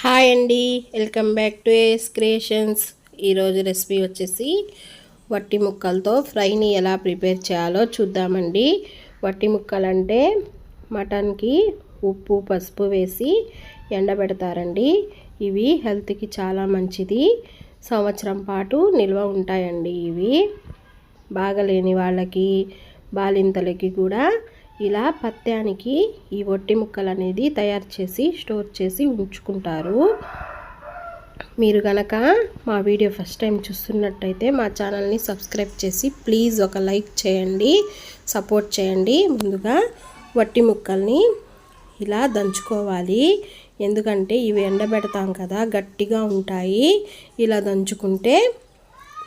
Hi అండి welcome back to Ace Creations ఈరోజు recipe వచ్చేసి వట్టి ముక్కలతో ఫ్రైని ఎలా ప్రిపేర్ చేయాలో చూద్దామండి. వట్టి ముక్కలు అంటే మటన్కి ఉప్పు పసుపు వేసి ఎండబెడతారండి. ఇవి హెల్త్కి చాలా మంచిది. సంవత్సరం పాటు నిల్వ ఉంటాయండి ఇవి. బాగలేని వాళ్ళకి బాలింతలకి కూడా ఇలా పత్యానికి ఈ వట్టి ముక్కలు అనేది తయారు చేసి స్టోర్ చేసి ఉంచుకుంటారు. మీరు కనుక మా వీడియో ఫస్ట్ టైం చూస్తున్నట్టయితే మా ఛానల్ని సబ్స్క్రైబ్ చేసి ప్లీజ్ ఒక లైక్ చేయండి సపోర్ట్ చేయండి. ముందుగా వట్టి ముక్కల్ని ఇలా దంచుకోవాలి. ఎందుకంటే ఇవి ఎండబెడతాం కదా గట్టిగా ఉంటాయి. ఇలా దంచుకుంటే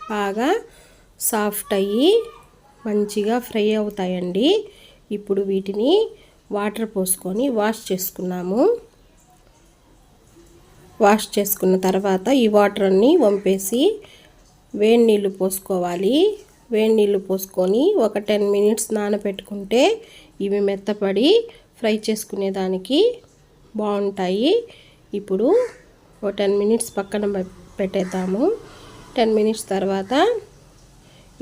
బాగా సాఫ్ట్ అయ్యి మంచిగా ఫ్రై అవుతాయండి. ఇప్పుడు వీటిని వాటర్ పోసుకొని వాష్ చేసుకున్నాము. వాష్ చేసుకున్న తర్వాత ఈ వాటర్ అన్నీ వంపేసి వేడి నీళ్ళు పోసుకోవాలి. వేడి నీళ్ళు పోసుకొని ఒక టెన్ మినిట్స్ నానబెట్టుకుంటే ఇవి మెత్తపడి ఫ్రై చేసుకునేదానికి బాగుంటాయి. ఇప్పుడు ఒక టెన్ మినిట్స్ పక్కన పెట్టేద్దాము. టెన్ మినిట్స్ తర్వాత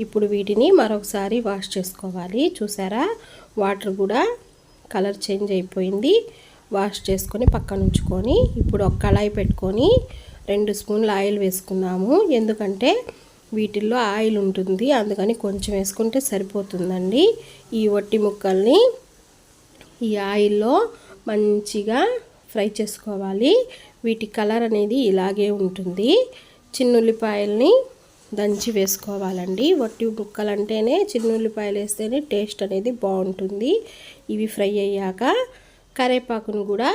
ఇప్పుడు వీటిని మరొకసారి వాష్ చేసుకోవాలి. చూసారా? వాటర్ కూడా కలర్ చేంజ్ అయిపోయింది. వాష్ చేసుకొని పక్కన ఉంచుకొని ఇప్పుడు ఒక కళాయి పెట్టుకొని రెండు స్పూన్లు ఆయిల్ వేసుకున్నాము. ఎందుకంటే వీటిల్లో ఆయిల్ ఉంటుంది. అందుకని కొంచెం వేసుకుంటే సరిపోతుందండి. ఈ వట్టి ముక్కల్ని ఈ ఆయిల్లో మంచిగా ఫ్రై చేసుకోవాలి. వీటి కలర్ అనేది ఇలాగే ఉంటుంది. చిన్నుల్లిపాయల్ని దంచి వేసుకోవాలండి. వట్టి ముక్కలు అంటేనే చిన్న ఉల్లిపాయలు వేస్తేనే టేస్ట్ అనేది బాగుంటుంది. ఇవి ఫ్రై అయ్యాక కరేపాకును కూడా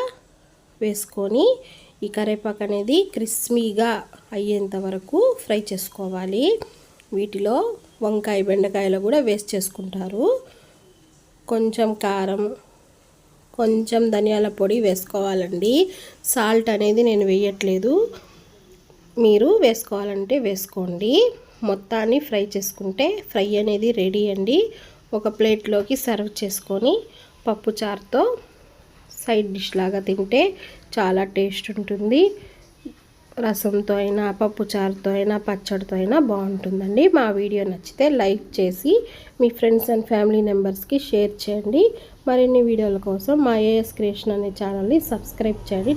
వేసుకొని ఈ కరేపాకు అనేది క్రిస్మీగా అయ్యేంత వరకు ఫ్రై చేసుకోవాలి. వీటిలో వంకాయ బెండకాయలు కూడా వేస్ట్ చేసుకుంటారు. కొంచెం కారం కొంచెం ధనియాల పొడి వేసుకోవాలండి. సాల్ట్ అనేది నేను వేయట్లేదు. మీరు వేసుకోవాలంటే వేసుకోండి. మొత్తాన్ని ఫ్రై చేసుకుంటే ఫ్రై అనేది రెడీ అండి. ఒక ప్లేట్లోకి సర్వ్ చేసుకొని పప్పు చారుతో సైడ్ డిష్ లాగా తింటే చాలా టేస్ట్ ఉంటుంది. రసంతో అయినా పప్పు చారుతో అయినా పచ్చడితో అయినా బాగుంటుందండి. మా వీడియో నచ్చితే లైక్ చేసి మీ ఫ్రెండ్స్ అండ్ ఫ్యామిలీ మెంబర్స్కి షేర్ చేయండి. మరిన్ని వీడియోల కోసం మా ఏఎస్ క్రియేషన్ అనే ఛానల్ని సబ్స్క్రైబ్ చేయండి.